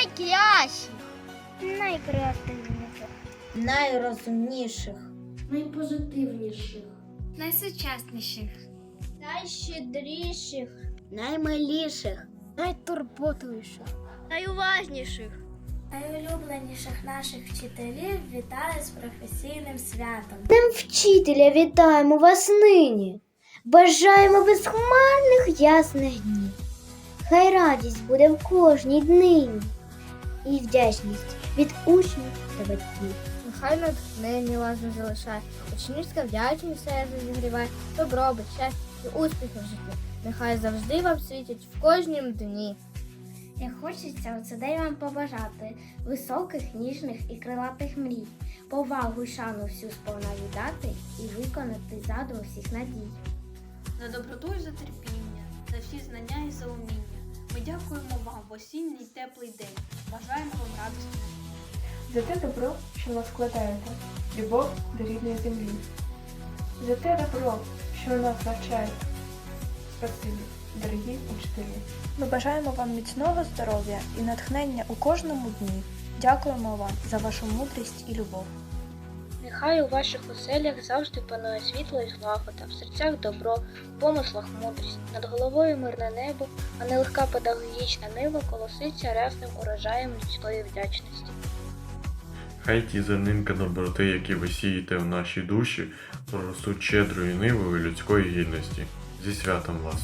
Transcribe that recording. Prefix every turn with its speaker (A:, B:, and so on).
A: найкращих, найкреативніших,
B: найрозумніших,
C: найпозитивніших,
A: найсучасніших,
B: найщедріших, наймиліших,
A: найтурботливіших, найуважніших.
C: найулюбленіших наших вчителів вітаю з професійним святом.
B: Днем вчителя вітаємо вас нині. Бажаємо безхмарних ясних днів. Хай радість буде в кожній днині і вдячність від учнів та батьків.
A: Нехай натхнення вас не залишає, учнівська вдячність серце зігріває, добробут, щастя і успіхи в житті. Нехай завжди вам світять в кожнім дні.
C: Як хочеться у цей день вам побажати високих, ніжних і крилатих мрій, повагу й шану всю сповна віддати і виконати задум всіх надій.
D: за доброту і за терпіння, за всі знання і за уміння. Ми дякуємо вам в осінній теплий день. Радості.
E: за те добро, що нас складаєте, любов до рідної землі, за те добро, що нас навчаєте. Спасибі, дорогі учителі.
F: Ми бажаємо вам міцного здоров'я і натхнення у кожному дні. Дякуємо вам за вашу мудрість і любов.
A: Нехай у ваших оселях завжди панує світло і злагода, в серцях добро, в помислах мудрість, над головою мирне небо, а нелегка педагогічна нива колоситься рясним урожаєм людської вдячності.
G: Хай ті зернинка доброти, які ви сієте в нашій душі, проростуть щедрою нивою людської гідності. Зі святом вас!